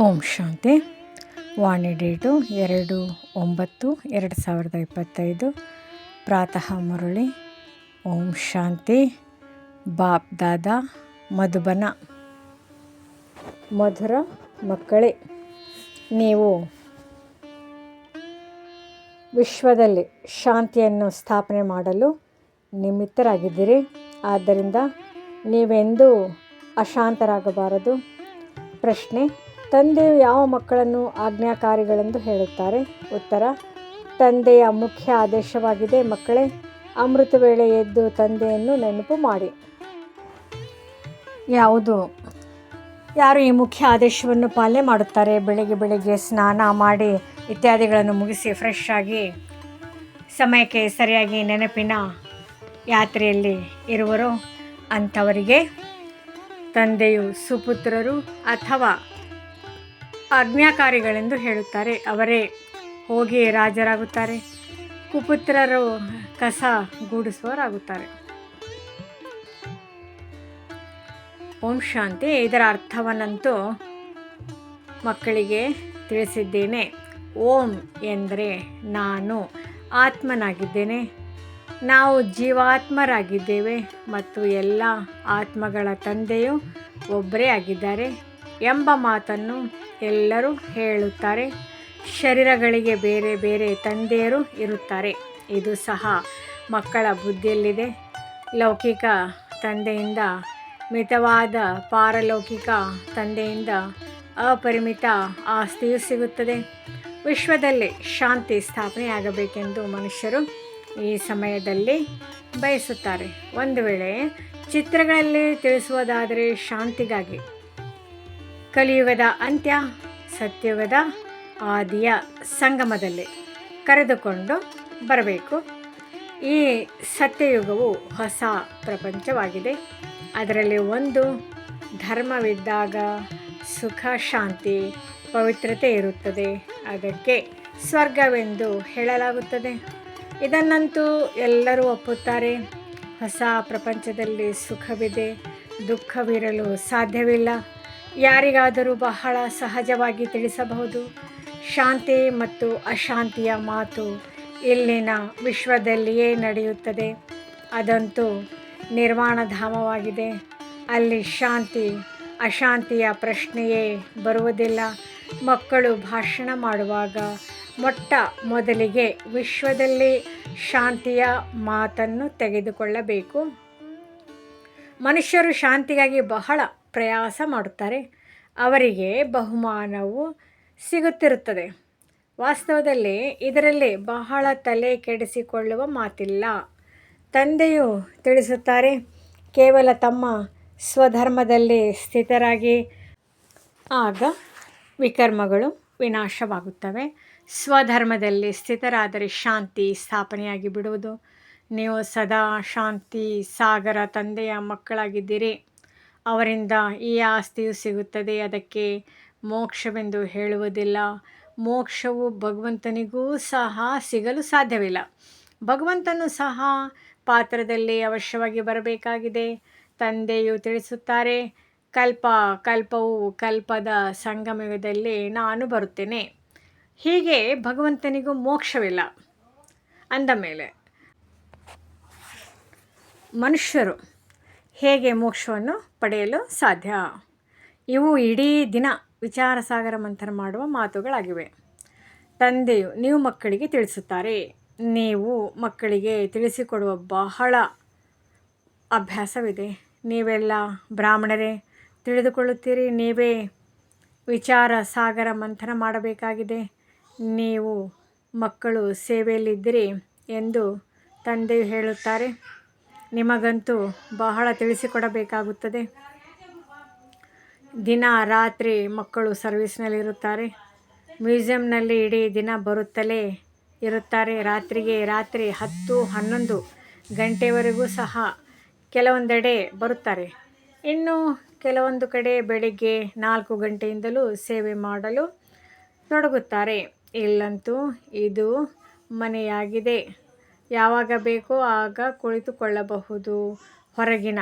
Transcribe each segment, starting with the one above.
ಓಂ ಶಾಂತಿ. ವಾಣಿ date ಎರಡು ಒಂಬತ್ತು ಎರಡು ಸಾವಿರದ ಇಪ್ಪತ್ತೈದು. ಪ್ರಾತಃ ಮುರಳಿ. ಓಂ ಶಾಂತಿ. ಬಾಪ್ ದಾದಾ, ಮಧುಬನ. ಮಧುರ ಮಕ್ಕಳೇ, ನೀವು ವಿಶ್ವದಲ್ಲಿ ಶಾಂತಿಯನ್ನು ಸ್ಥಾಪನೆ ಮಾಡಲು ನಿಮಿತ್ತರಾಗಿದ್ದೀರಿ. ಆದ್ದರಿಂದ ನೀವೆಂದೂ ಅಶಾಂತರಾಗಬಾರದು. ಪ್ರಶ್ನೆ ತಂದೆಯು ಯಾವ ಮಕ್ಕಳನ್ನು ಆಜ್ಞಾಕಾರಿಗಳೆಂದು ಹೇಳುತ್ತಾರೆ? ಉತ್ತರ, ತಂದೆಯ ಮುಖ್ಯ ಆದೇಶವಾಗಿದೆ. ಮಕ್ಕಳೇ, ಅಮೃತ ವೇಳೆ ಎದ್ದು ತಂದೆಯನ್ನು ನೆನಪು ಮಾಡಿ. ಯಾವುದು? ಯಾರು ಈ ಮುಖ್ಯ ಆದೇಶವನ್ನು ಪಾಲನೆ ಮಾಡುತ್ತಾರೆ? ಬೆಳಗ್ಗೆ ಬೆಳಗ್ಗೆ ಸ್ನಾನ ಮಾಡಿ ಇತ್ಯಾದಿಗಳನ್ನು ಮುಗಿಸಿ ಫ್ರೆಶ್ ಆಗಿ, ಸಮಯಕ್ಕೆ ಸರಿಯಾಗಿ ನೆನಪಿನ ಯಾತ್ರೆಯಲ್ಲಿ ಇರುವರು ಅಂಥವರಿಗೆ ತಂದೆಯು ಸುಪುತ್ರರು ಅಥವಾ ಆಜ್ಞಾಕಾರಿಗಳೆಂದು ಹೇಳುತ್ತಾರೆ. ಅವರೇ, ಹೋಗಿ ರಾಜರಾಗುತ್ತಾರೆ. ಕುಪುತ್ರರು ಕಸ ಗೂಡಿಸುವವರಾಗುತ್ತಾರೆ. ಓಂ ಶಾಂತಿ, ಇದರ ಅರ್ಥವನ್ನಂತೂ ಮಕ್ಕಳಿಗೆ ತಿಳಿಸಿದ್ದೇನೆ. ಓಂ ಎಂದರೆ ನಾನು, ಆತ್ಮನಾಗಿದ್ದೇನೆ. ನಾವು ಜೀವಾತ್ಮರಾಗಿದ್ದೇವೆ ಮತ್ತು ಎಲ್ಲ ಆತ್ಮಗಳ ತಂದೆಯು ಒಬ್ಬರೇ ಆಗಿದ್ದಾರೆ. ಎಂಬ ಮಾತನ್ನು ಎಲ್ಲರೂ ಹೇಳುತ್ತಾರೆ. ಶರೀರಗಳಿಗೆ ಬೇರೆ ಬೇರೆ ತಂದೆಯರು ಇರುತ್ತಾರೆ. ಇದು ಸಹ ಮಕ್ಕಳ ಬುದ್ಧಿಯಲ್ಲಿದೆ. ಲೌಕಿಕ ತಂದೆಯಿಂದ, ಮಿತವಾದ ಪಾರಲೌಕಿಕ ತಂದೆಯಿಂದ ಅಪರಿಮಿತ ಆಸ್ತಿಯು ಸಿಗುತ್ತದೆ. ವಿಶ್ವದಲ್ಲಿ ಶಾಂತಿ ಸ್ಥಾಪನೆಯಾಗಬೇಕೆಂದು ಮನುಷ್ಯರು ಈ ಸಮಯದಲ್ಲಿ ಬಯಸುತ್ತಾರೆ. ಒಂದು ವೇಳೆ ಚಿತ್ರಗಳಲ್ಲಿ ತಿಳಿಸುವುದಾದರೆ ಶಾಂತಿಗಾಗಿ ಕಲಿಯುಗದ ಅಂತ್ಯ ಸತ್ಯುಗದ ಆದಿಯ ಸಂಗಮದಲ್ಲಿ ಕರೆದುಕೊಂಡು ಬರಬೇಕು. ಈ ಸತ್ಯಯುಗವು ಹೊಸ ಪ್ರಪಂಚವಾಗಿದೆ. ಅದರಲ್ಲಿ ಒಂದು ಧರ್ಮವಿದ್ದಾಗ ಸುಖ, ಶಾಂತಿ, ಪವಿತ್ರತೆ ಇರುತ್ತದೆ. ಅದಕ್ಕೆ ಸ್ವರ್ಗವೆಂದು ಹೇಳಲಾಗುತ್ತದೆ. ಇದನ್ನಂತೂ ಎಲ್ಲರೂ ಒಪ್ಪುತ್ತಾರೆ. ಹೊಸ ಪ್ರಪಂಚದಲ್ಲಿ ಸುಖವಿದೆ, ದುಃಖವಿರಲು ಸಾಧ್ಯವಿಲ್ಲ. ಯಾರಿಗಾದರೂ ಬಹಳ ಸಹಜವಾಗಿ ತಿಳಿಸಬಹುದು. ಶಾಂತಿ ಮತ್ತು ಅಶಾಂತಿಯ ಮಾತು ಇಲ್ಲಿನ ವಿಶ್ವದಲ್ಲಿಯೇ ನಡೆಯುತ್ತದೆ. ಅದಂತೂ ನಿರ್ವಾಣಧಾಮವಾಗಿದೆ. ಅಲ್ಲಿ ಶಾಂತಿ, ಅಶಾಂತಿಯ ಪ್ರಶ್ನೆಯೇ ಬರುವುದಿಲ್ಲ. ಮಕ್ಕಳು ಭಾಷಣ ಮಾಡುವಾಗ ಮೊಟ್ಟ ಮೊದಲಿಗೆ ವಿಶ್ವದಲ್ಲಿ ಶಾಂತಿಯ ಮಾತನ್ನು ತೆಗೆದುಕೊಳ್ಳಬೇಕು. ಮನುಷ್ಯರು ಶಾಂತಿಗಾಗಿ ಬಹಳ ಪ್ರಯಾಸ ಮಾಡುತ್ತಾರೆ. ಅವರಿಗೆ ಬಹುಮಾನವು ಸಿಗುತ್ತಿರುತ್ತದೆ. ವಾಸ್ತವದಲ್ಲಿ ಇದರಲ್ಲಿ ಬಹಳ ತಲೆ ಕೆಡಿಸಿಕೊಳ್ಳುವ ಮಾತಿಲ್ಲ. ತಂದೆಯು ತಿಳಿಸುತ್ತಾರೆ, ಕೇವಲ ತಮ್ಮ ಸ್ವಧರ್ಮದಲ್ಲಿ ಸ್ಥಿತರಾಗಿ, ಆಗ ವಿಕರ್ಮಗಳು ವಿನಾಶವಾಗುತ್ತವೆ. ಸ್ವಧರ್ಮದಲ್ಲಿ ಸ್ಥಿತರಾದರೆ ಶಾಂತಿ ಸ್ಥಾಪನೆಯಾಗಿ ಬಿಡುವುದು ನೀವು ಸದಾ ಶಾಂತಿ ಸಾಗರ ತಂದೆಯ ಮಕ್ಕಳಾಗಿದ್ದೀರಿ. ಅವರಿಂದ ಈ ಆಸ್ತಿಯು ಸಿಗುತ್ತದೆ. ಅದಕ್ಕೆ ಮೋಕ್ಷವೆಂದು ಹೇಳುವುದಿಲ್ಲ. ಮೋಕ್ಷವು ಭಗವಂತನಿಗೂ ಸಹ ಸಿಗಲು ಸಾಧ್ಯವಿಲ್ಲ. ಭಗವಂತನು ಸಹ ಪಾತ್ರದಲ್ಲಿ ಅವಶ್ಯವಾಗಿ ಬರಬೇಕಾಗಿದೆ. ತಂದೆಯು ತಿಳಿಸುತ್ತಾರೆ, ಕಲ್ಪ, ಕಲ್ಪವು ಕಲ್ಪದ ಸಂಗಮದಲ್ಲಿ ನಾನು ಬರುತ್ತೇನೆ. ಹೀಗೆ ಭಗವಂತನಿಗೂ ಮೋಕ್ಷವಿಲ್ಲ. ಅಂದ ಮೇಲೆ ಮನುಷ್ಯರು ಹೇಗೆ ಮೋಕ್ಷವನ್ನು ಪಡೆಯಲು ಸಾಧ್ಯ? ಇವು ಇಡೀ ದಿನ ವಿಚಾರ ಸಾಗರ ಮಂಥನ ಮಾಡುವ ಮಾತುಗಳಾಗಿವೆ. ತಂದೆಯು ನೀವು ಮಕ್ಕಳಿಗೆ ತಿಳಿಸುತ್ತಾರೆ. ನೀವು ಮಕ್ಕಳಿಗೆ ತಿಳಿಸಿಕೊಡುವ ಬಹಳ ಅಭ್ಯಾಸವಿದೆ. ನೀವೆಲ್ಲ ಬ್ರಾಹ್ಮಣರೇ, ತಿಳಿದುಕೊಳ್ಳುತ್ತೀರಿ, ನೀವೇ ವಿಚಾರ ಸಾಗರ ಮಂಥನ ಮಾಡಬೇಕಾಗಿದೆ. ನೀವು ಮಕ್ಕಳು ಸೇವೆಯಲ್ಲಿದ್ದೀರಿ ಎಂದು ತಂದೆಯು ಹೇಳುತ್ತಾರೆ. ನಿಮಗಂತೂ ಬಹಳ ತಿಳಿಸಿಕೊಡಬೇಕಾಗುತ್ತದೆ. ದಿನ, ರಾತ್ರಿ ಮಕ್ಕಳು ಸರ್ವಿಸ್ನಲ್ಲಿರುತ್ತಾರೆ. ಮ್ಯೂಸಿಯಂನಲ್ಲಿ ಇಡೀ ದಿನ ಬರುತ್ತಲೇ ಇರುತ್ತಾರೆ. ರಾತ್ರಿಗೆ ರಾತ್ರಿ ಹತ್ತು, ಹನ್ನೊಂದು ಗಂಟೆವರೆಗೂ ಸಹ ಕೆಲವೊಂದೆಡೆ ಬರುತ್ತಾರೆ. ಇನ್ನು ಕೆಲವೊಂದು ಕಡೆ ಬೆಳಿಗ್ಗೆ ನಾಲ್ಕು ಗಂಟೆಯಿಂದಲೂ ಸೇವೆ ಮಾಡಲು ತೊಡಗುತ್ತಾರೆ. ಇಲ್ಲಂತೂ ಇದು ಮನೆಯಾಗಿದೆ. ಯಾವಾಗ ಬೇಕೋ ಆಗ ಕುಳಿತುಕೊಳ್ಳಬಹುದು. ಹೊರಗಿನ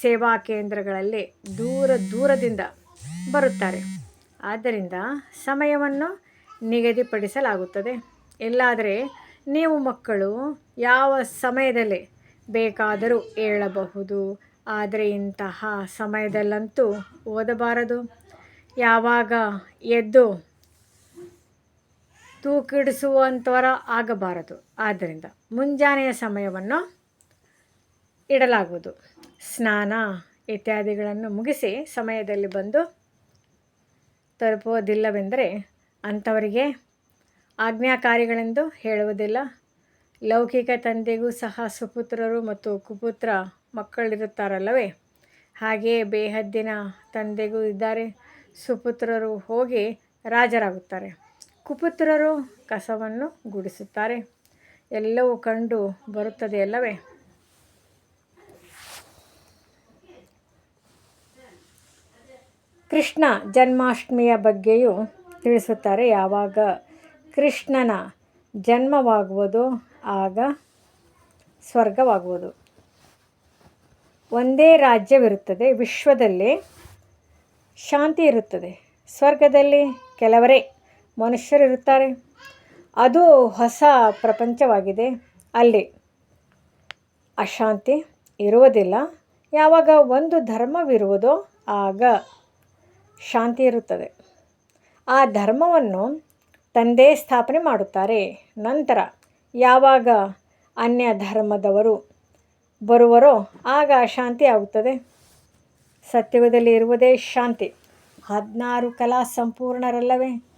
ಸೇವಾ ಕೇಂದ್ರಗಳಲ್ಲಿ ದೂರ ದೂರದಿಂದ ಬರುತ್ತಾರೆ. ಆದ್ದರಿಂದ ಸಮಯವನ್ನು ನಿಗದಿಪಡಿಸಲಾಗುತ್ತದೆ. ಇಲ್ಲಾದರೆ ನೀವು ಮಕ್ಕಳು ಯಾವ ಸಮಯದಲ್ಲಿ ಬೇಕಾದರೂ ಏಳಬಹುದು. ಆದರೆ ಇಂತಹ ಸಮಯದಲ್ಲಂತೂ ಓದಬಾರದು. ಯಾವಾಗ ಎದ್ದು ತೂಕಿಡಿಸುವಂಥವರ ಆಗಬಾರದು. ಆದ್ದರಿಂದ ಮುಂಜಾನೆಯ ಸಮಯವನ್ನು ಇಡಲಾಗುವುದು. ಸ್ನಾನ ಇತ್ಯಾದಿಗಳನ್ನು ಮುಗಿಸಿ ಸಮಯದಲ್ಲಿ ಬಂದು ತಲುಪುವುದಿಲ್ಲವೆಂದರೆ ಅಂಥವರಿಗೆ ಆಜ್ಞಾಕಾರಿಗಳೆಂದು ಹೇಳುವುದಿಲ್ಲ. ಲೌಕಿಕ ತಂದೆಗೂ ಸಹ ಸುಪುತ್ರರು ಮತ್ತು ಕುಪುತ್ರ ಮಕ್ಕಳಿರುತ್ತಾರಲ್ಲವೇ? ಹಾಗೆಯೇ ಬೇಹದ್ದಿನ ತಂದೆಗೂ ಇದ್ದಾರೆ. ಸುಪುತ್ರರು ಹೋಗಿ ರಾಜರಾಗುತ್ತಾರೆ. ಕುಪುತ್ರರು ಕಸವನ್ನು ಗುಡಿಸುತ್ತಾರೆ. ಎಲ್ಲವೂ ಕಂಡು ಬರುತ್ತದೆಯಲ್ಲವೇ ಕೃಷ್ಣ ಜನ್ಮಾಷ್ಟಮಿಯ ಬಗ್ಗೆಯೂ ತಿಳಿಸುತ್ತಾರೆ. ಯಾವಾಗ ಕೃಷ್ಣನ ಜನ್ಮವಾಗುವುದು, ಆಗ ಸ್ವರ್ಗವಾಗುವುದು. ಒಂದೇ ರಾಜ್ಯವಿರುತ್ತದೆ. ವಿಶ್ವದಲ್ಲಿ ಶಾಂತಿ ಇರುತ್ತದೆ. ಸ್ವರ್ಗದಲ್ಲಿ ಕೆಲವರೇ ಮನುಷ್ಯರಿರುತ್ತಾರೆ. ಅದು ಹೊಸ ಪ್ರಪಂಚವಾಗಿದೆ. ಅಲ್ಲಿ ಅಶಾಂತಿ ಇರುವುದಿಲ್ಲ. ಯಾವಾಗ ಒಂದು ಧರ್ಮವಿರುವುದೋ ಆಗ ಶಾಂತಿ ಇರುತ್ತದೆ. ಆ ಧರ್ಮವನ್ನು ತಂದೆ ಸ್ಥಾಪನೆ ಮಾಡುತ್ತಾರೆ. ನಂತರ ಯಾವಾಗ ಅನ್ಯ ಧರ್ಮದವರು ಬರುವರೋ ಆಗ ಶಾಂತಿ ಆಗುತ್ತದೆ. ಸತ್ಯವದಲ್ಲಿ ಇರುವುದೇ ಶಾಂತಿ. ಹದಿನಾರು ಕಲಾ ಸಂಪೂರ್ಣರಲ್ಲವೇ?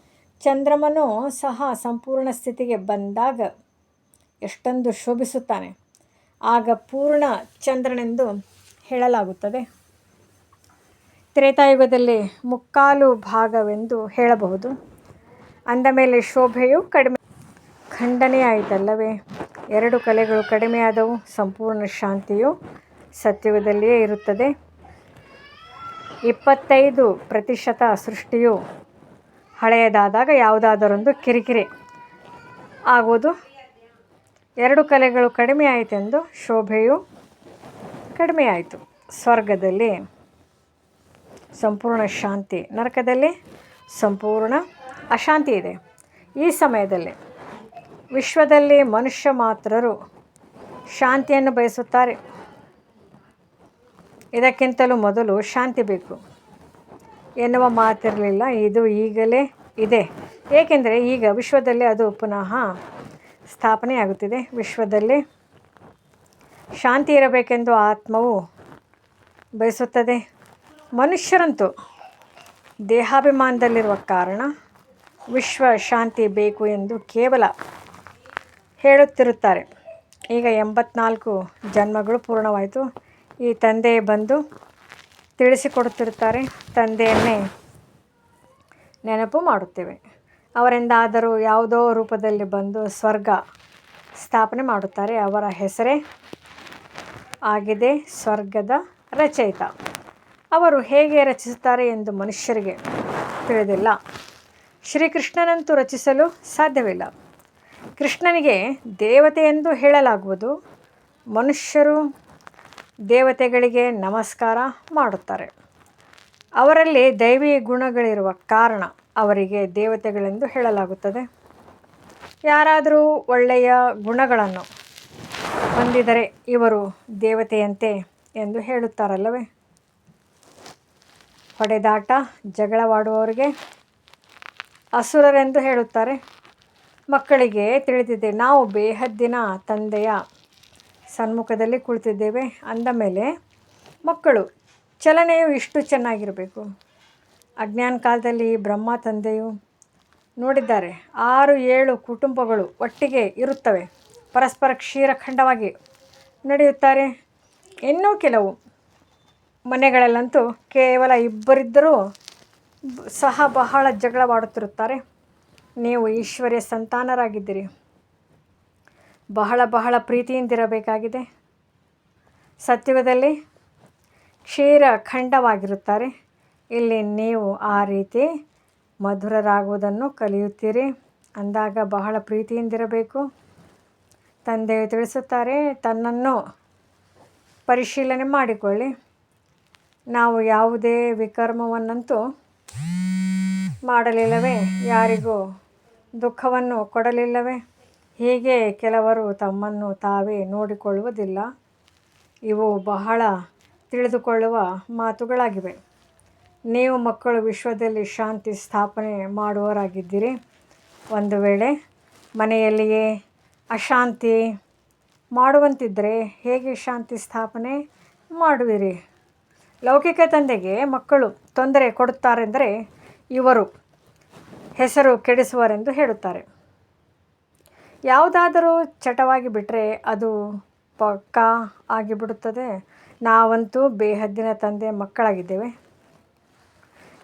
ಚಂದ್ರಮನು ಸಹ ಸಂಪೂರ್ಣ ಸ್ಥಿತಿಗೆ ಬಂದಾಗ ಎಷ್ಟೊಂದು ಶೋಭಿಸುತ್ತಾನೆ. ಆಗ ಪೂರ್ಣ ಚಂದ್ರನೆಂದು ಹೇಳಲಾಗುತ್ತದೆ. ತ್ರೇತಾಯುಗದಲ್ಲಿ ಮುಕ್ಕಾಲು ಭಾಗವೆಂದು ಹೇಳಬಹುದು. ಅಂದ ಮೇಲೆ ಶೋಭೆಯು ಕಡಿಮೆ. ಖಂಡನೆಯಾಯಿತಲ್ಲವೇ ಎರಡು ಕಲೆಗಳು ಕಡಿಮೆಯಾದವು ಸಂಪೂರ್ಣ ಶಾಂತಿಯು ಸತ್ಯುಗದಲ್ಲಿಯೇ ಇರುತ್ತದೆ. ಇಪ್ಪತ್ತೈದು ಪ್ರತಿಶತ ಸೃಷ್ಟಿಯು ಹಳೆಯದಾದಾಗ ಯಾವುದಾದರೊಂದು ಕಿರಿಕಿರಿ ಆಗುವುದು. ಎರಡು ಕಲೆಗಳು ಕಡಿಮೆ ಆಯಿತೆಂದು ಶೋಭೆಯು ಕಡಿಮೆಯಾಯಿತು ಸ್ವರ್ಗದಲ್ಲಿ ಸಂಪೂರ್ಣ ಶಾಂತಿ, ನರಕದಲ್ಲಿ ಸಂಪೂರ್ಣ ಅಶಾಂತಿ ಇದೆ. ಈ ಸಮಯದಲ್ಲಿ ವಿಶ್ವದಲ್ಲಿ ಮನುಷ್ಯ ಮಾತ್ರರು ಶಾಂತಿಯನ್ನು ಬಯಸುತ್ತಾರೆ. ಇದಕ್ಕಿಂತಲೂ ಮೊದಲು ಶಾಂತಿ ಬೇಕು. ಎನ್ನುವ ಮಾತಿರಲಿಲ್ಲ. ಇದು ಈಗಲೇ ಇದೆ. ಏಕೆಂದರೆ ಈಗ ವಿಶ್ವದಲ್ಲೇ ಅದು ಪುನಃ ಸ್ಥಾಪನೆಯಾಗುತ್ತಿದೆ. ವಿಶ್ವದಲ್ಲಿ ಶಾಂತಿ ಇರಬೇಕೆಂದು ಆತ್ಮವು ಬಯಸುತ್ತದೆ. ಮನುಷ್ಯರಂತೂ ದೇಹಾಭಿಮಾನದಲ್ಲಿರುವ ಕಾರಣ ವಿಶ್ವ ಶಾಂತಿ ಬೇಕು ಎಂದು ಕೇವಲ ಹೇಳುತ್ತಿರುತ್ತಾರೆ. ಈಗ ಎಂಬತ್ನಾಲ್ಕು ಜನ್ಮಗಳು ಪೂರ್ಣವಾಯಿತು. ಈ ತಂದೆ ಬಂದು ತಿಳಿಸಿಕೊಡುತ್ತಿರುತ್ತಾರೆ. ತಂದೆಯನ್ನೇ ನೆನಪು ಮಾಡುತ್ತೇವೆ. ಅವರಿಂದಾದರೂ ಯಾವುದೋ ರೂಪದಲ್ಲಿ ಬಂದು ಸ್ವರ್ಗ ಸ್ಥಾಪನೆ ಮಾಡುತ್ತಾರೆ. ಅವರ ಹೆಸರೇ ಆಗಿದೆ ಸ್ವರ್ಗದ ರಚಯಿತ. ಅವರು ಹೇಗೆ ರಚಿಸುತ್ತಾರೆ ಎಂದು ಮನುಷ್ಯರಿಗೆ ತಿಳಿದಿಲ್ಲ. ಶ್ರೀಕೃಷ್ಣನಂತೂ ರಚಿಸಲು ಸಾಧ್ಯವಿಲ್ಲ. ಕೃಷ್ಣನಿಗೆ ದೇವತೆ ಎಂದು ಹೇಳಲಾಗುವುದು. ಮನುಷ್ಯರು ದೇವತೆಗಳಿಗೆ ನಮಸ್ಕಾರ ಮಾಡುತ್ತಾರೆ. ಅವರಲ್ಲಿ ದೈವಿ ಗುಣಗಳಿರುವ ಕಾರಣ ಅವರಿಗೆ ದೇವತೆಗಳೆಂದು ಹೇಳಲಾಗುತ್ತದೆ. ಯಾರಾದರೂ ಒಳ್ಳೆಯ ಗುಣಗಳನ್ನು ಹೊಂದಿದರೆ ಇವರು ದೇವತೆಯಂತೆ ಎಂದು ಹೇಳುತ್ತಾರಲ್ಲವೇ? ಹೊಡೆದಾಟ, ಜಗಳವಾಡುವವರಿಗೆ ಅಸುರರೆಂದು ಹೇಳುತ್ತಾರೆ. ಮಕ್ಕಳಿಗೆ ತಿಳಿದಿದೆ, ನಾವು ಬೇಹದ್ದಿನ ತಂದೆಯ ಸನ್ಮುಖದಲ್ಲಿ ಕುಳಿತಿದ್ದೇವೆ. ಅಂದ ಮೇಲೆ, ಮಕ್ಕಳು, ಚಲನೆಯು ಇಷ್ಟು ಚೆನ್ನಾಗಿರಬೇಕು. ಅಜ್ಞಾನ ಕಾಲದಲ್ಲಿ ಬ್ರಹ್ಮ ತಂದೆಯು ನೋಡಿದ್ದಾರೆ. ಆರು, ಏಳು ಕುಟುಂಬಗಳು ಒಟ್ಟಿಗೆ ಇರುತ್ತವೆ. ಪರಸ್ಪರ ಕ್ಷೀರಖಂಡವಾಗಿ ನಡೆಯುತ್ತಾರೆ. ಇನ್ನೂ ಕೆಲವು ಮನೆಗಳಲ್ಲಂತೂ ಕೇವಲ ಇಬ್ಬರಿದ್ದರೂ ಸಹ ಬಹಳ ಜಗಳವಾಡುತ್ತಿರುತ್ತಾರೆ. ನೀವು ಈಶ್ವರ್ಯ ಸಂತಾನರಾಗಿದ್ದೀರಿ. ಬಹಳ ಬಹಳ ಪ್ರೀತಿಯಿಂದಿರಬೇಕಾಗಿದೆ. ಸತ್ಯುಗದಲ್ಲಿ ಕ್ಷೀರ ಖಂಡವಾಗಿರುತ್ತಾರೆ ಇಲ್ಲಿ ನೀವು ಆ ರೀತಿ ಮಧುರರಾಗುವುದನ್ನು ಕಲಿಯುತ್ತೀರಿ. ಅಂದಾಗ ಬಹಳ ಪ್ರೀತಿಯಿಂದಿರಬೇಕು. ತಂದೆಯು ತಿಳಿಸುತ್ತಾರೆ, ತನ್ನನ್ನು ಪರಿಶೀಲನೆ ಮಾಡಿಕೊಳ್ಳಿ. ನಾವು ಯಾವುದೇ ವಿಕರ್ಮವನ್ನಂತೂ ಮಾಡಲಿಲ್ಲವೇ? ಯಾರಿಗೂ ದುಃಖವನ್ನು ಕೊಡಲಿಲ್ಲವೇ? ಹೀಗೆ ಕೆಲವರು ತಮ್ಮನ್ನು ತಾವೇ ನೋಡಿಕೊಳ್ಳುವುದಿಲ್ಲ. ಇವು ಬಹಳ ತಿಳಿದುಕೊಳ್ಳುವ ಮಾತುಗಳಾಗಿವೆ. ನೀವು ಮಕ್ಕಳು ವಿಶ್ವದಲ್ಲಿ ಶಾಂತಿ ಸ್ಥಾಪನೆ ಮಾಡುವವರಾಗಿದ್ದೀರಿ. ಒಂದು ವೇಳೆ ಮನೆಯಲ್ಲಿಯೇ ಅಶಾಂತಿ ಮಾಡುವಂತಿದ್ದರೆ ಹೇಗೆ ಶಾಂತಿ ಸ್ಥಾಪನೆ ಮಾಡುವಿರಿ? ಲೌಕಿಕ ತಂದೆಗೆ ಮಕ್ಕಳು ತೊಂದರೆ ಕೊಡುತ್ತಾರೆಂದರೆ ಇವರು ಹೆಸರು ಕೆಡಿಸುವರೆಂದು ಹೇಳುತ್ತಾರೆ. ಯಾವುದಾದರೂ ಚಟವಾಗಿ ಬಿಟ್ಟರೆ ಅದು ಪಕ್ಕಾ ಆಗಿಬಿಡುತ್ತದೆ. ನಾವಂತೂ ಬೇಹದ್ದಿನ ತಂದೆ ಮಕ್ಕಳಾಗಿದ್ದೇವೆ.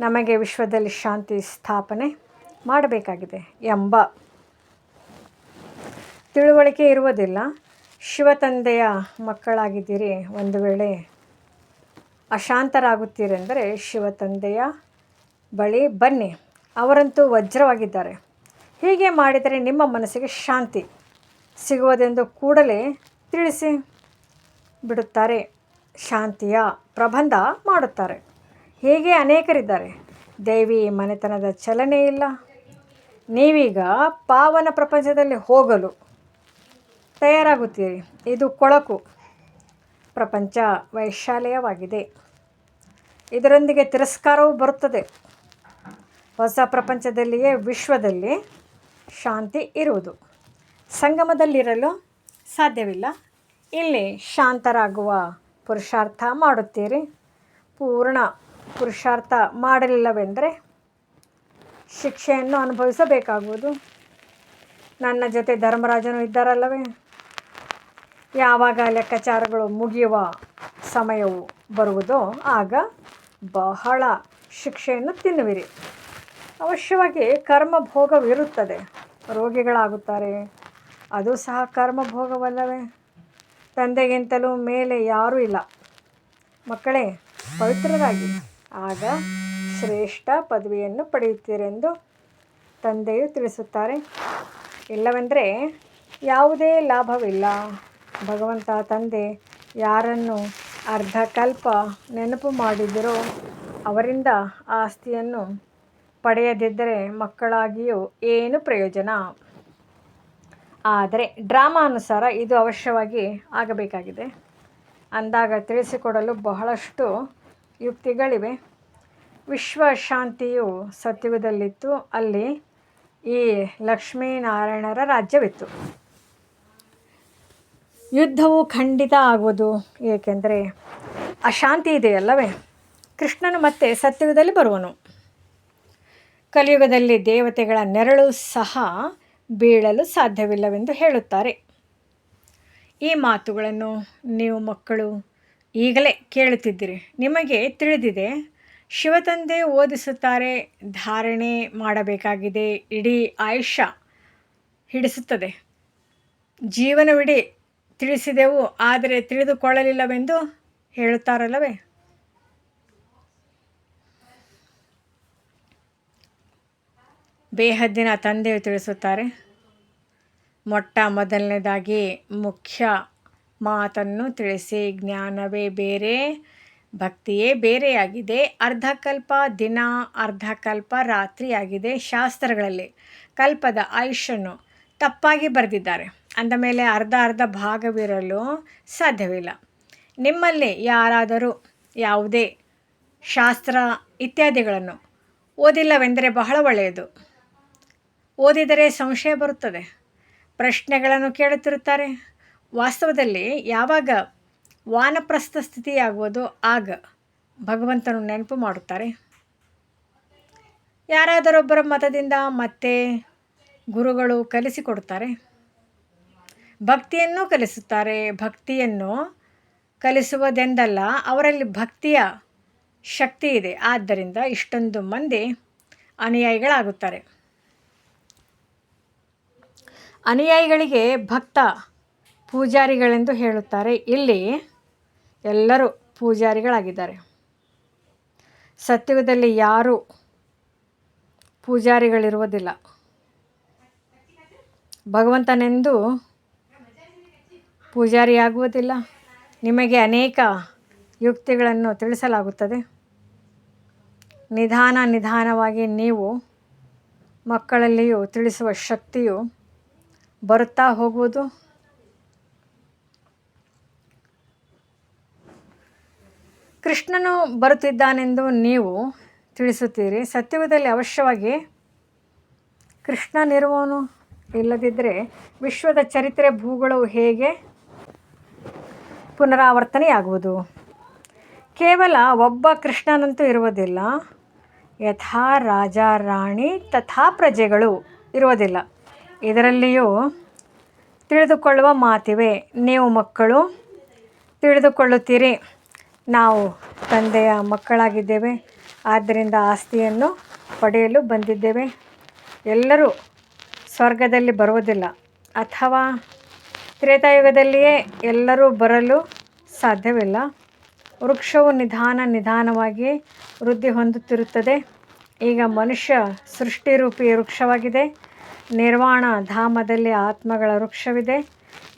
ನಮಗೆ ವಿಶ್ವದಲ್ಲಿ ಶಾಂತಿ ಸ್ಥಾಪನೆ ಮಾಡಬೇಕಾಗಿದೆ ಎಂಬ ತಿಳುವಳಿಕೆ ಇರುವುದಿಲ್ಲ. ಶಿವತಂದೆಯ ಮಕ್ಕಳಾಗಿದ್ದೀರಿ ಒಂದು ವೇಳೆ ಅಶಾಂತರಾಗುತ್ತೀರೆಂದರೆ ಶಿವತಂದೆಯ ಬಳಿ ಬನ್ನಿ. ಅವರಂತೂ ವಜ್ರವಾಗಿದ್ದಾರೆ. ಹೀಗೆ ಮಾಡಿದರೆ ನಿಮ್ಮ ಮನಸ್ಸಿಗೆ ಶಾಂತಿ ಸಿಗುವುದೆಂದು ಕೂಡಲೇ ತಿಳಿಸಿ ಬಿಡುತ್ತಾರೆ. ಶಾಂತಿಯ ಪ್ರಬಂಧ ಮಾಡುತ್ತಾರೆ. ಹೀಗೆ ಅನೇಕರಿದ್ದಾರೆ. ದೇವಿ ಮನೆತನದ ಚಲನೆ ಇಲ್ಲ. ನೀವೀಗ ಪಾವನ ಪ್ರಪಂಚದಲ್ಲಿ ಹೋಗಲು ತಯಾರಾಗುತ್ತೀರಿ. ಇದು ಕೊಳಕು ಪ್ರಪಂಚ ವೈಶಾಲಯವಾಗಿದೆ. ಇದರೊಂದಿಗೆ ತಿರಸ್ಕಾರವೂ ಬರುತ್ತದೆ. ಹೊಸ ಪ್ರಪಂಚದಲ್ಲಿಯೇ ವಿಶ್ವದಲ್ಲಿ ಶಾಂತಿ ಇರುವುದು. ಸಂಗಮದಲ್ಲಿರಲು ಸಾಧ್ಯವಿಲ್ಲ. ಇಲ್ಲಿ ಶಾಂತರಾಗುವ ಪುರುಷಾರ್ಥ ಮಾಡುತ್ತೀರಿ. ಪೂರ್ಣ ಪುರುಷಾರ್ಥ ಮಾಡಲಿಲ್ಲವೆಂದರೆ ಶಿಕ್ಷೆಯನ್ನು ಅನುಭವಿಸಬೇಕಾಗುವುದು. ನನ್ನ ಜೊತೆ ಧರ್ಮರಾಜನು ಇದ್ದಾರಲ್ಲವೇ? ಯಾವಾಗ ಲೆಕ್ಕಾಚಾರಗಳು ಮುಗಿಯುವ ಸಮಯವು ಬರುವುದೋ ಆಗ ಬಹಳ ಶಿಕ್ಷೆಯನ್ನು ತಿನ್ನುವಿರಿ. ಅವಶ್ಯವಾಗಿ ಕರ್ಮಭೋಗವಿರುತ್ತದೆ. ರೋಗಿಗಳಾಗುತ್ತಾರೆ. ಅದು ಸಹ ಕರ್ಮಭೋಗವಲ್ಲವೇ ತಂದೆಗಿಂತಲೂ ಮೇಲೆ ಯಾರೂ ಇಲ್ಲ. ಮಕ್ಕಳೇ, ಪವಿತ್ರರಾಗಿ. ಆಗ ಶ್ರೇಷ್ಠ ಪದವಿಯನ್ನು ಪಡೆಯುತ್ತೀರೆಂದು ತಂದೆಯು ತಿಳಿಸುತ್ತಾರೆ. ಇಲ್ಲವೆಂದರೆ ಯಾವುದೇ ಲಾಭವಿಲ್ಲ. ಭಗವಂತ ತಂದೆ, ಯಾರನ್ನು ಅರ್ಧಕಲ್ಪ ನೆನಪು ಮಾಡಿದರೋ ಅವರಿಂದ ಆಸ್ತಿಯನ್ನು ಪಡೆಯದಿದ್ದರೆ ಮಕ್ಕಳಾಗಿಯೂ ಏನು ಪ್ರಯೋಜನ. ಆದರೆ ಡ್ರಾಮಾ ಅನುಸಾರ ಇದು ಅವಶ್ಯವಾಗಿ ಆಗಬೇಕಾಗಿದೆ. ಅಂದಾಗ ತಿಳಿಸಿಕೊಡಲು ಬಹಳಷ್ಟು ಯುಕ್ತಿಗಳಿವೆ. ವಿಶ್ವ ಶಾಂತಿಯು ಸತ್ಯುಗದಲ್ಲಿತ್ತು ಅಲ್ಲಿ ಈ ಲಕ್ಷ್ಮೀನಾರಾಯಣರ ರಾಜ್ಯವಿತ್ತು. ಯುದ್ಧವು ಖಂಡಿತ ಆಗುವುದು. ಏಕೆಂದರೆ ಅಶಾಂತಿ ಇದೆಯಲ್ಲವೇ? ಕೃಷ್ಣನು ಮತ್ತೆ ಸತ್ಯುಗದಲ್ಲಿ ಬರುವನು. ಕಲಿಯುಗದಲ್ಲಿ ದೇವತೆಗಳ ನೆರಳು ಸಹ ಬೀಳಲು ಸಾಧ್ಯವಿಲ್ಲವೆಂದು ಹೇಳುತ್ತಾರೆ. ಈ ಮಾತುಗಳನ್ನು ನೀವು ಮಕ್ಕಳು ಈಗಲೇ ಕೇಳುತ್ತಿದ್ದೀರಿ. ನಿಮಗೆ ತಿಳಿದಿದೆ, ಶಿವತಂದೆ ಓದಿಸುತ್ತಾರೆ, ಧಾರಣೆ ಮಾಡಬೇಕಾಗಿದೆ, ಇಡೀ ಆಯುಷ್ಯ ಹಿಡಿಸುತ್ತದೆ. ಜೀವನವಿಡೀ ತಿಳಿಸಿದೆವು, ಆದರೆ ತಿಳಿದುಕೊಳ್ಳಲಿಲ್ಲವೆಂದು ಹೇಳುತ್ತಾರಲ್ಲವೇ? ಬೇಹದ್ದಿನ ತಂದೆಯು ತಿಳಿಸುತ್ತಾರೆ. ಮೊಟ್ಟ ಮೊದಲನೇದಾಗಿ ಮುಖ್ಯ ಮಾತನ್ನು ತಿಳಿಸಿ, ಜ್ಞಾನವೇ ಬೇರೆ, ಭಕ್ತಿಯೇ ಬೇರೆಯಾಗಿದೆ, ಅರ್ಧಕಲ್ಪ ದಿನ, ಅರ್ಧಕಲ್ಪ ರಾತ್ರಿಯಾಗಿದೆ ಶಾಸ್ತ್ರಗಳಲ್ಲಿ. ಕಲ್ಪದ ಆಯುಷ್ಯನು ತಪ್ಪಾಗಿ ಬರೆದಿದ್ದಾರೆ. ಅಂದ ಮೇಲೆ ಅರ್ಧ ಅರ್ಧ ಭಾಗವಿರಲು ಸಾಧ್ಯವಿಲ್ಲ. ನಿಮ್ಮಲ್ಲಿ ಯಾರಾದರೂ ಯಾವುದೇ ಶಾಸ್ತ್ರ ಇತ್ಯಾದಿಗಳನ್ನು ಓದಿಲ್ಲವೆಂದರೆ ಬಹಳ ಒಳ್ಳೆಯದು. ಓದಿದರೆ ಸಂಶಯ ಬರುತ್ತದೆ. ಪ್ರಶ್ನೆಗಳನ್ನು ಕೇಳುತ್ತಿರುತ್ತಾರೆ. ವಾಸ್ತವದಲ್ಲಿ ಯಾವಾಗ ವಾನಪ್ರಸ್ಥ ಸ್ಥಿತಿಯಾಗುವುದು, ಆಗ ಭಗವಂತನು ನೆನಪು ಮಾಡುತ್ತಾರೆ. ಯಾರಾದರೊಬ್ಬರ ಮತದಿಂದ ಮತ್ತೆ ಗುರುಗಳು ಕಲಿಸಿಕೊಡುತ್ತಾರೆ. ಭಕ್ತಿಯನ್ನು ಕಲಿಸುತ್ತಾರೆ. ಭಕ್ತಿಯನ್ನು ಕಲಿಸುವುದೆಂದಲ್ಲ, ಅವರಲ್ಲಿ ಭಕ್ತಿಯ ಶಕ್ತಿ ಇದೆ. ಆದ್ದರಿಂದ ಇಷ್ಟೊಂದು ಮಂದಿ ಅನುಯಾಯಿಗಳಾಗುತ್ತಾರೆ. ಅನುಯಾಯಿಗಳಿಗೆ ಭಕ್ತ ಪೂಜಾರಿಗಳೆಂದು ಹೇಳುತ್ತಾರೆ. ಇಲ್ಲಿ ಎಲ್ಲರೂ ಪೂಜಾರಿಗಳಾಗಿದ್ದಾರೆ. ಸತ್ಯುಗದಲ್ಲಿ ಯಾರೂ ಪೂಜಾರಿಗಳಿರುವುದಿಲ್ಲ. ಭಗವಂತನೆಂದು ಪೂಜಾರಿಯಾಗುವುದಿಲ್ಲ. ನಿಮಗೆ ಅನೇಕ ಯುಕ್ತಿಗಳನ್ನು ತಿಳಿಸಲಾಗುತ್ತದೆ. ನಿಧಾನ ನಿಧಾನವಾಗಿ ನೀವು ಮಕ್ಕಳಲ್ಲಿಯೂ ತಿಳಿಸುವ ಶಕ್ತಿಯು ಬರುತ್ತಾ ಹೋಗುವುದು? ಕೃಷ್ಣನು ಬರುತ್ತಿದ್ದಾನೆಂದು ನೀವು ತಿಳಿಸುತ್ತೀರಿ. ಸತ್ಯವದಲ್ಲಿ ಅವಶ್ಯವಾಗಿ ಕೃಷ್ಣನಿರುವವನು ಇಲ್ಲದಿದ್ದರೆ ವಿಶ್ವದ ಚರಿತ್ರೆ ಭೂಗಳು ಹೇಗೆ ಪುನರಾವರ್ತನೆಯಾಗುವುದು? ಕೇವಲ ಒಬ್ಬ ಕೃಷ್ಣನಂತೂ ಇರುವುದಿಲ್ಲ. ಯಥಾ ರಾಜ ರಾಣಿ ತಥಾ ಪ್ರಜೆಗಳು ಇರುವುದಿಲ್ಲ. ಇದರಲ್ಲಿಯೂ ತಿಳಿದುಕೊಳ್ಳುವ ಮಾತಿವೆ. ನೀವು ಮಕ್ಕಳು, ತಿಳಿದುಕೊಳ್ಳುತ್ತೀರಿ. ನಾವು ತಂದೆಯ ಮಕ್ಕಳಾಗಿದ್ದೇವೆ. ಆದ್ದರಿಂದ ಆಸ್ತಿಯನ್ನು ಪಡೆಯಲು ಬಂದಿದ್ದೇವೆ. ಎಲ್ಲರೂ ಸ್ವರ್ಗದಲ್ಲಿ ಬರುವುದಿಲ್ಲ. ಅಥವಾ ತ್ರೇತಾಯುಗದಲ್ಲಿಯೇ ಎಲ್ಲರೂ ಬರಲು ಸಾಧ್ಯವಿಲ್ಲ. ವೃಕ್ಷವು ನಿಧಾನ ನಿಧಾನವಾಗಿ ವೃದ್ಧಿ ಹೊಂದುತ್ತಿರುತ್ತದೆ. ಈಗ ಮನುಷ್ಯ ಸೃಷ್ಟಿರೂಪಿ ವೃಕ್ಷವಾಗಿದೆ. ನಿರ್ವಾಣ ಧಾಮದಲ್ಲಿ ಆತ್ಮಗಳ ವೃಕ್ಷವಿದೆ.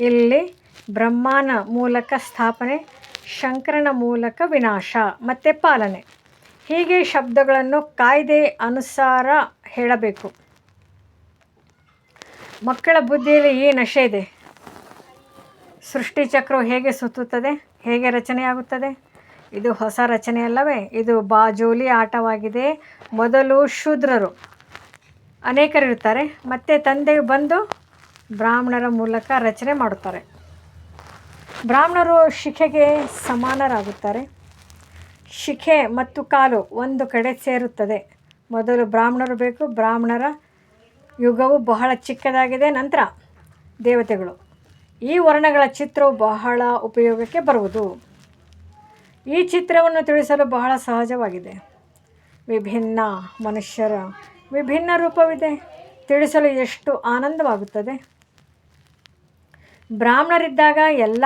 ಇಲ್ಲಿ ಬ್ರಹ್ಮನ ಮೂಲಕ ಸ್ಥಾಪನೆ, ಶಂಕರನ ಮೂಲಕ ವಿನಾಶ, ಮತ್ತು ಪಾಲನೆ. ಹೀಗೆ ಶಬ್ದಗಳನ್ನು ಕಾಯ್ದೆ ಅನುಸಾರ ಹೇಳಬೇಕು. ಮಕ್ಕಳ ಬುದ್ಧಿಯಲ್ಲಿ ಈ ನಶೆ ಇದೆ. ಸೃಷ್ಟಿಚಕ್ರವು ಹೇಗೆ ಸುತ್ತುತ್ತದೆ, ಹೇಗೆ ರಚನೆಯಾಗುತ್ತದೆ? ಇದು ಹೊಸ ರಚನೆಯಲ್ಲವೇ ಇದು ಬಾಜೋಲಿ ಆಟವಾಗಿದೆ. ಮೊದಲು ಶೂದ್ರರು. ಅನೇಕರಿರ್ತಾರೆ ಮತ್ತು ತಂದೆ ಬಂದು ಬ್ರಾಹ್ಮಣರ ಮೂಲಕ ರಚನೆ ಮಾಡುತ್ತಾರೆ. ಬ್ರಾಹ್ಮಣರು ಶಿಖೆಗೆ ಸಮಾನರಾಗುತ್ತಾರೆ. ಶಿಖೆ ಮತ್ತು ಕಾಲು ಒಂದು ಕಡೆ ಸೇರುತ್ತದೆ. ಮೊದಲು ಬ್ರಾಹ್ಮಣರು ಬೇಕು, ಬ್ರಾಹ್ಮಣರ ಯುಗವು ಬಹಳ ಚಿಕ್ಕದಾಗಿದೆ, ನಂತರ ದೇವತೆಗಳು. ಈ ವರ್ಣಗಳ ಚಿತ್ರವು ಬಹಳ ಉಪಯೋಗಕ್ಕೆ ಬರುವುದು. ಈ ಚಿತ್ರವನ್ನು ತಿಳಿಸಲು ಬಹಳ ಸಹಜವಾಗಿದೆ. ವಿಭಿನ್ನ ಮನುಷ್ಯರ ವಿಭಿನ್ನ ರೂಪವಿದೆ. ತಿಳಿಸಲು ಎಷ್ಟು ಆನಂದವಾಗುತ್ತದೆ. ಬ್ರಾಹ್ಮಣರಿದ್ದಾಗ ಎಲ್ಲ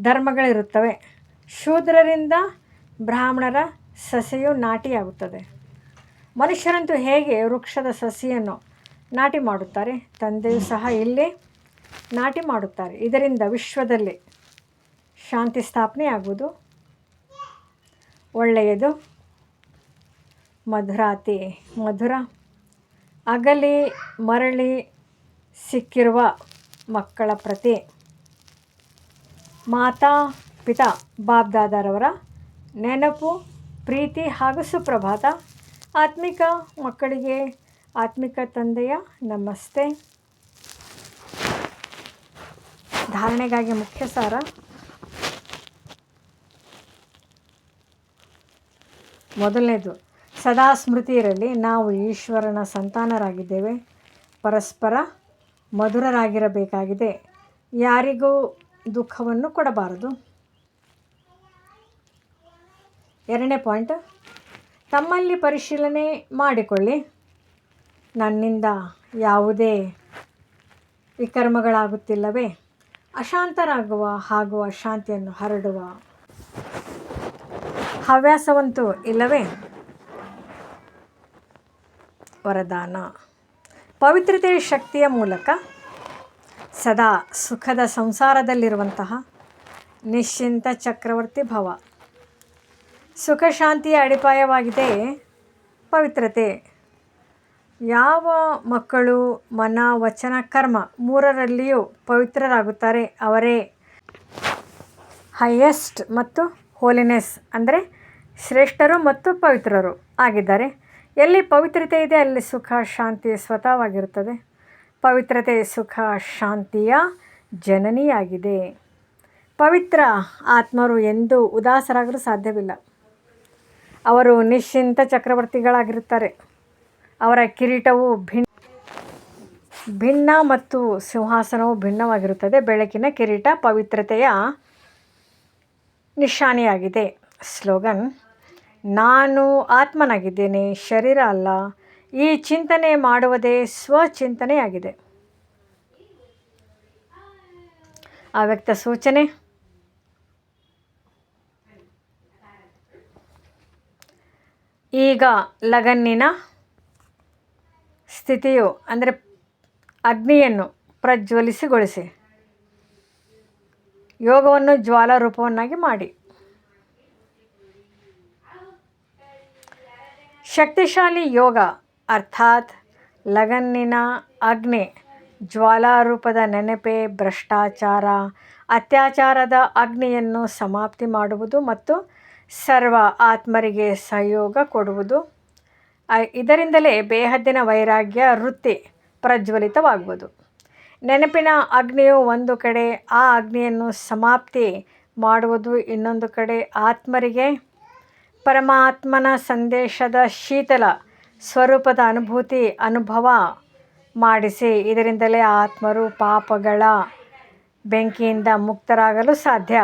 ಧರ್ಮಗಳಿರುತ್ತವೆ. ಶೂದ್ರರಿಂದ ಬ್ರಾಹ್ಮಣರ ಸಸಿಯು ನಾಟಿಯಾಗುತ್ತದೆ. ಮನುಷ್ಯರಂತೂ ಹೇಗೆ ವೃಕ್ಷದ ಸಸಿಯನ್ನು ನಾಟಿ ಮಾಡುತ್ತಾರೆ? ತಂದೆಯು ಸಹ ಇಲ್ಲಿ ನಾಟಿ ಮಾಡುತ್ತಾರೆ. ಇದರಿಂದ ವಿಶ್ವದಲ್ಲಿ ಶಾಂತಿ ಸ್ಥಾಪನೆಯಾಗುವುದು ಒಳ್ಳೆಯದು. ಮಧುರಾತಿ, ಮಧುರ. ಅಗಲಿ ಮರಳಿ ಸಿಕ್ಕಿರುವ ಮಕ್ಕಳ ಪ್ರತಿ. ಮಾತಾ, ಪಿತಾ, ಬಾಬ್ದಾದರವರ ನೆನಪು, ಪ್ರೀತಿ ಹಾಗೂ ಸುಪ್ರಭಾತ. ಆತ್ಮಿಕ ಮಕ್ಕಳಿಗೆ, ಆತ್ಮಿಕ ತಂದೆಯ ನಮಸ್ತೆ. ಧಾರಣೆಗಾಗಿ ಮುಖ್ಯ ಸಾರ. ಮೊದಲನೇದು ಸದಾ ಸ್ಮೃತಿ ಇರಲಿ ನಾವು ಈಶ್ವರನ ಸಂತಾನರಾಗಿದ್ದೇವೆ. ಪರಸ್ಪರ ಮಧುರರಾಗಿರಬೇಕಾಗಿದೆ. ಯಾರಿಗೂ ದುಃಖವನ್ನು ಕೊಡಬಾರದು. ಎರಡನೇ ಪಾಯಿಂಟ್, ತಮ್ಮಲ್ಲಿ ಪರಿಶೀಲನೆ ಮಾಡಿಕೊಳ್ಳಿ. ನನ್ನಿಂದ ಯಾವುದೇ ವಿಕರ್ಮಗಳಾಗುತ್ತಿಲ್ಲವೇ. ಅಶಾಂತರಾಗುವ ಹಾಗೂ ಅಶಾಂತಿಯನ್ನು ಹರಡುವ ಹವ್ಯಾಸವಂತೂ ಇಲ್ಲವೇ. ವರದಾನ. ಪವಿತ್ರತೆಯ ಶಕ್ತಿಯ ಮೂಲಕ ಸದಾ ಸುಖದ ಸಂಸಾರದಲ್ಲಿರುವಂತಹ ನಿಶ್ಚಿಂತ ಚಕ್ರವರ್ತಿ ಭವ. ಸುಖ ಶಾಂತಿಯ ಅಡಿಪಾಯವಾಗಿದೆ ಪವಿತ್ರತೆ. ಯಾವ ಮಕ್ಕಳು, ಮನ, ವಚನ, ಕರ್ಮ ಮೂರರಲ್ಲಿಯೂ ಪವಿತ್ರರಾಗುತ್ತಾರೆ ಅವರೇ. ಹೈಯೆಸ್ಟ್ ಮತ್ತು ಹೋಲಿನೆಸ್ ಅಂದರೆ ಶ್ರೇಷ್ಠರು ಮತ್ತು ಪವಿತ್ರರು ಆಗಿದ್ದಾರೆ. ಎಲ್ಲಿ ಪವಿತ್ರತೆ ಇದೆ, ಅಲ್ಲಿ ಸುಖ, ಶಾಂತಿ, ಸ್ವತಃವಾಗಿರುತ್ತದೆ. ಪವಿತ್ರತೆ, ಸುಖ, ಶಾಂತಿಯ ಜನನಿಯಾಗಿದೆ. ಪವಿತ್ರ ಆತ್ಮರು ಎಂದೂ ಉದಾಸರಾಗಲು ಸಾಧ್ಯವಿಲ್ಲ. ಅವರು ನಿಶ್ಚಿಂತ ಚಕ್ರವರ್ತಿಗಳಾಗಿರುತ್ತಾರೆ. ಅವರ ಕಿರೀಟವು ಭಿನ್ನ ಭಿನ್ನ ಮತ್ತು ಸಿಂಹಾಸನವು ಭಿನ್ನವಾಗಿರುತ್ತದೆ. ಬೆಳಕಿನ ಕಿರೀಟ ಪವಿತ್ರತೆಯ ನಿಶಾನೆಯಾಗಿದೆ. ಸ್ಲೋಗನ್ ನಾನು ಆತ್ಮನಾಗಿದ್ದೇನೆ, ಶರೀರ ಅಲ್ಲ. ಈ ಚಿಂತನೆ ಮಾಡುವುದೇ ಸ್ವಚಿಂತನೆಯಾಗಿದೆ. ಅವ್ಯಕ್ತ ಸೂಚನೆ? ಈಗ ಲಗನ್ನಿನ ಸ್ಥಿತಿಯು, ಅಂದರೆ ಅಗ್ನಿಯನ್ನು ಪ್ರಜ್ವಲಿಸಿಗೊಳಿಸಿ. ಯೋಗವನ್ನು ಜ್ವಾಲಾರೂಪವನ್ನಾಗಿ ಮಾಡಿ. ಶಕ್ತಿಶಾಲಿ ಯೋಗ ಅರ್ಥಾತ್ ಲಗನ್ನಿನ ಅಗ್ನಿ, ಜ್ವಾಲಾರೂಪದ ನೆನಪೇ, ಭ್ರಷ್ಟಾಚಾರ, ಅತ್ಯಾಚಾರದ ಅಗ್ನಿಯನ್ನು ಸಮಾಪ್ತಿ ಮಾಡುವುದು ಮತ್ತು ಸರ್ವ ಆತ್ಮರಿಗೆ ಸಹಯೋಗ ಕೊಡುವುದು. ಇದರಿಂದಲೇ ಬೇಹದ್ದಿನ ವೈರಾಗ್ಯ, ವೃತ್ತಿ ಪ್ರಜ್ವಲಿತವಾಗುವುದು. ನೆನಪಿನ ಅಗ್ನಿಯು ಒಂದು ಕಡೆ, ಆ ಅಗ್ನಿಯನ್ನು ಸಮಾಪ್ತಿ ಮಾಡುವುದು ಇನ್ನೊಂದು ಕಡೆ, ಆತ್ಮರಿಗೆ ಪರಮಾತ್ಮನ ಸಂದೇಶದ ಶೀತಲ ಸ್ವರೂಪದ ಅನುಭೂತಿ ಅನುಭವ ಮಾಡಿಸಿ. ಇದರಿಂದಲೇ ಆತ್ಮರು ಪಾಪಗಳ ಬೆಂಕಿಯಿಂದ ಮುಕ್ತರಾಗಲು ಸಾಧ್ಯ.